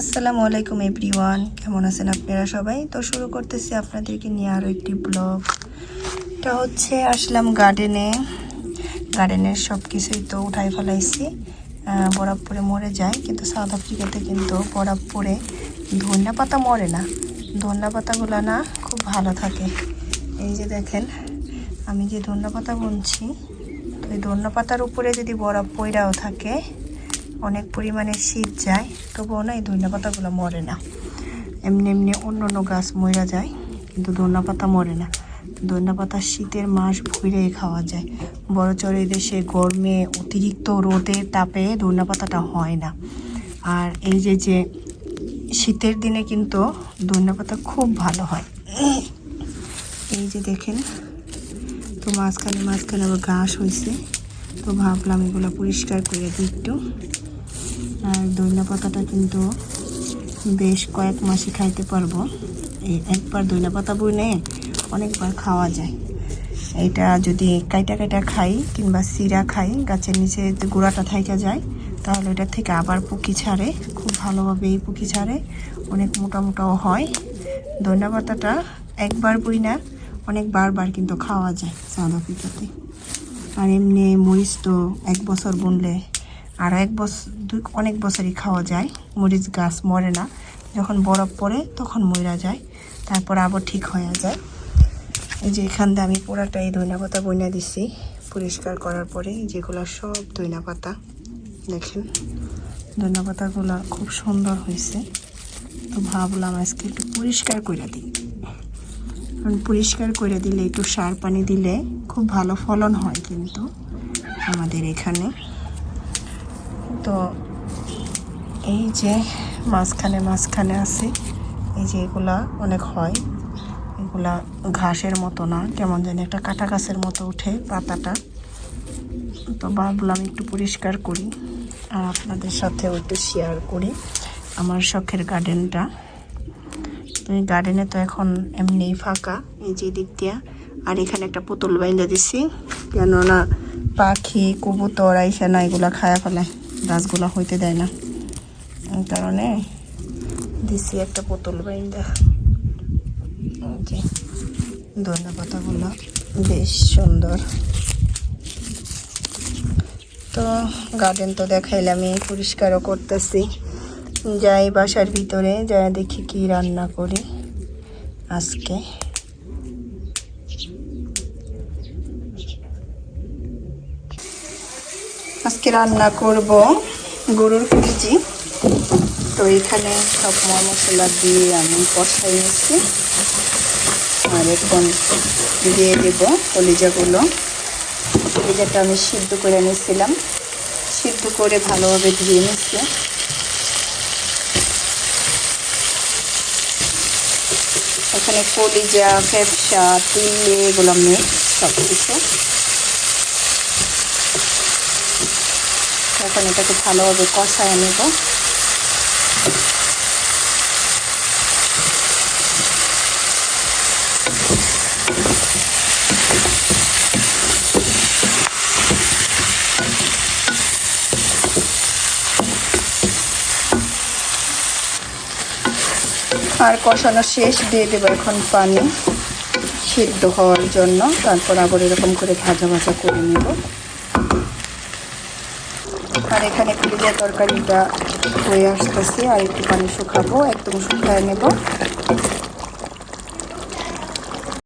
আসসালামু আলাইকুম এভরিওয়ান, কেমন আছেন আপনারা সবাই? তো শুরু করতেছি আপনাদেরকে নিয়ে আরও একটি ব্লগ। এটা হচ্ছে আসলাম গার্ডেনে গার্ডেনের সব কিছুই তো উঠাই ফেলাইছি। পরে মরে যায় কিন্তু সাউথ আফ্রিকাতে কিন্তু বরফ পরে ধনিয়া পাতা মরে না। ধনিয়া পাতাগুলো না খুব ভালো থাকে। এই যে দেখেন, আমি যে ধনিয়া পাতা বুনছি, তো এই ধনিয়া পাতার উপরে যদি বরফ পইরাও থাকে অনেক পরিমাণে শীত যায়, তবুও না এই ধনিয়া পাতাগুলো মরে না। এমনি এমনি অন্য অন্য গাছ মরা যায়, কিন্তু ধনিয়া পাতা মরে না। ধনিয়া পাতা শীতের মাস ভুইরেই খাওয়া যায়। বড় চড়ে দেশে গরমে অতিরিক্ত রোদে তাপে ধনিয়া পাতাটা হয় না। আর এই যে যে শীতের দিনে কিন্তু ধনিয়া পাতা খুব ভালো হয়। এই যে দেখেন, তো মাঝখানে মাঝখানে আবার ঘাস হয়েছে তো ভাবলাম এগুলো পরিষ্কার করে দিই একটু। আর ধনিয়া পাতাটা কিন্তু বেশ কয়েক মাসে খাইতে পারব। এই একবার ধনিয়া পাতা বইনে অনেকবার খাওয়া যায়। এটা যদি কাইটা কাইটা খাই কিংবা সিরা খাই, গাছের নিচে গোড়াটা থাইকা যায়, তাহলে এটা থেকে আবার পুকি ছাড়ে, খুব ভালোভাবে এই পুকি ছাড়ে, অনেক মোটা মোটাও হয়। ধনিয়া পাতাটা একবার বই না অনেক বারবার কিন্তু খাওয়া যায় সাউথ আফ্রিকাতে আর এমনি মরিচ তো এক বছর বুনলে আরও এক বছর দুই অনেক বছরই খাওয়া যায়। মরিচ গাছ মরে না। যখন বরফ পড়ে, তখন মরা যায়। তারপর আবার ঠিক হয়ে যায়। এই যে এখান দিয়ে আমি পুরাটা এই ধইনা পাতা বইনা দিছি। পরিষ্কার করার পরে যেগুলো সব ধইনা পাতা দেখেন ধইনা পাতাগুলো খুব সুন্দর হয়েছে তো ভাবলাম আজকে একটু পরিষ্কার করে দিই। কারণ পরিষ্কার করে দিলে, একটু সার পানি দিলে খুব ভালো ফলন হয় কিন্তু আমাদের এখানে। তো এই যে মাঝখানে মাঝখানে আছে, এই যে এগুলা অনেক হয়। এগুলা ঘাসের মতো না, কেমন জানি একটা কাটা গাছের মতো উঠে পাতাটা। তো ভাবলাম একটু পরিষ্কার করি আর আপনাদের সাথেও একটু শেয়ার করি আমার শখের গার্ডেনটা এই গার্ডেনে তো এখন এমনিই ফাঁকা, এই যে দিক দিয়া। আর এখানে একটা পুতুল বাইন্দা দিছি, কেননা পাখি, কবুতর আইসা না এগুলা খায়া ফেলায়। গাছগুলা হইতে দেয় না। এই কারণে দিছি একটা পুতুল বাইন্দা। যে ধনে পাতাগুলো বেশ সুন্দর। তো গার্ডেন তো দেখাইলামই, পরিষ্কারও করতেছি। যাই বাসার ভিতরে, যাই দেখি কি রান্না করি আজকে। আজকে রান্না করব গরুর কুচি তো এখানে সব মশলা দিয়ে আমি কষাই নিচ্ছি। আর এখন দিয়ে দেব কলিজাগুলো। কলিজাটা আমি সিদ্ধ করে নিয়েছিলাম। সিদ্ধ করে ভালোভাবে ধুয়ে নিচ্ছি। এখানে কলিজা ফেপসা তিলে, এগুলো মিক্স সব কিছু এখন এটাকে ভালোভাবে কষায় নেব। আর কষানো শেষ, দিয়ে দেবো এখন পানি সিদ্ধ হওয়ার জন্য। তারপর আবার এরকম করে ভাজা ভাজা করে নেব। আর এখানে কুলিয়া তরকারিটা হয়ে আসতেছে আর একটু পানি শুকাবো একদম শুকায় নেব।